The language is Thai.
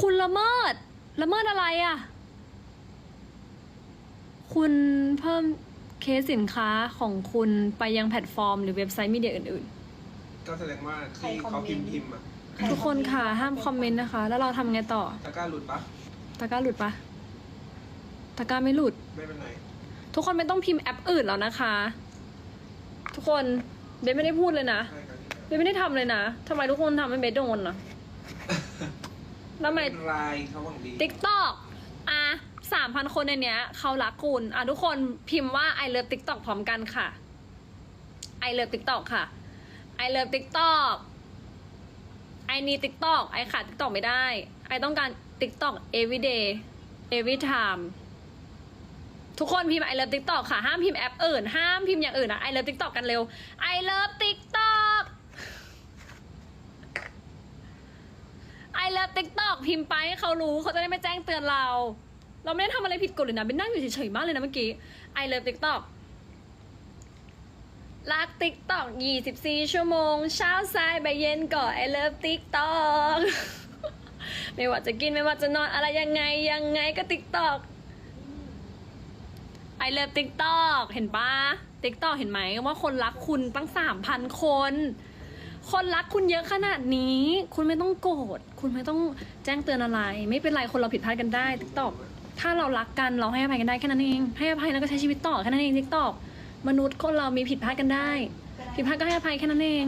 คุณละเมิด ละเมิดอะไรอะ่ะ คุณเพิ่มเคสสินค้าของคุณไปยังแพลตฟอร์ม หรือเว็บไซต์มีเดียอื่นก็แสดงว่าที่เขาพิมพ์พิมพ์อะๆ ทุกคนค่ะ ห้ามคอมเมนต์นะคะ แล้วเราทำไงต่อ ตะกร้าหลุดปะตะกร้าหลุดปะตะกร้าไม่หลุด ไม่เป็นไรทุกคนไม่ต้องพิมพ์แอปอื่นแล้วนะคะ ทุกคนเบสไม่ได้พูดเลยนะ ใช่ครับเบสไม่ได้ทำเลยนะทำไมทุกคนทำให้เบสโดนนะ ทำไมไม่เป็นไรเขาหวังดีติ๊กตอกอะสามพันคนในเนี้ยเขารักคุณอะทุกคนพิมพ์ว่า I love TikTok พร้อมกันค่ะ I love TikTok ค่ะ I love TikTok I need TikTok ไอขาด TikTok ไม่ได้ไอต้องการ TikTok every day every time ทุกคนพิมพ์ I love TikTok ค่ะ ห้ามพิมพ์แอปอื่น ห้ามพิมพ์อย่างอื่นนะ I love TikTok กันเร็ว I love TikTok I love TikTok พิมพ์ไปให้เขารู้เขาจะได้ไม่แจ้งเตือนเรา เราไม่ได้ทำอะไรผิดกฎเลยนะเป็นนั่งอยู่เฉยๆมากเลยนะเมื่อกี้ I love TikTok รัก TikTok 24 ชั่วโมง เช้าสายบ่ายเย็นก็ I love TikTok ไม่ว่าจะกินไม่ว่าจะนอนอะไรยังไงยังไงก็ TikTok I love TikTok เห็นปะ TikTok เห็นไหมว่าคนรักคุณตั้ง3,000คน คนรักคุณเยอะขนาดนี้ คุณไม่ต้องโกรธคุณไม่ต้องแจ้งเตือนอะไร ไม่เป็นไรคนเราผิดพลาดกันได้ทิกตอกถ้าเรารักกันเราให้อภัยกันได้แค่นั้นเองให้อภัยแล้วก็ใช้ชีวิตต่อแค่นั้นเองทิกตอกมนุษย์คนเรามีผิดพลาดกันได้ ผิดพลาดก็ให้อภัยแค่นั้นเอง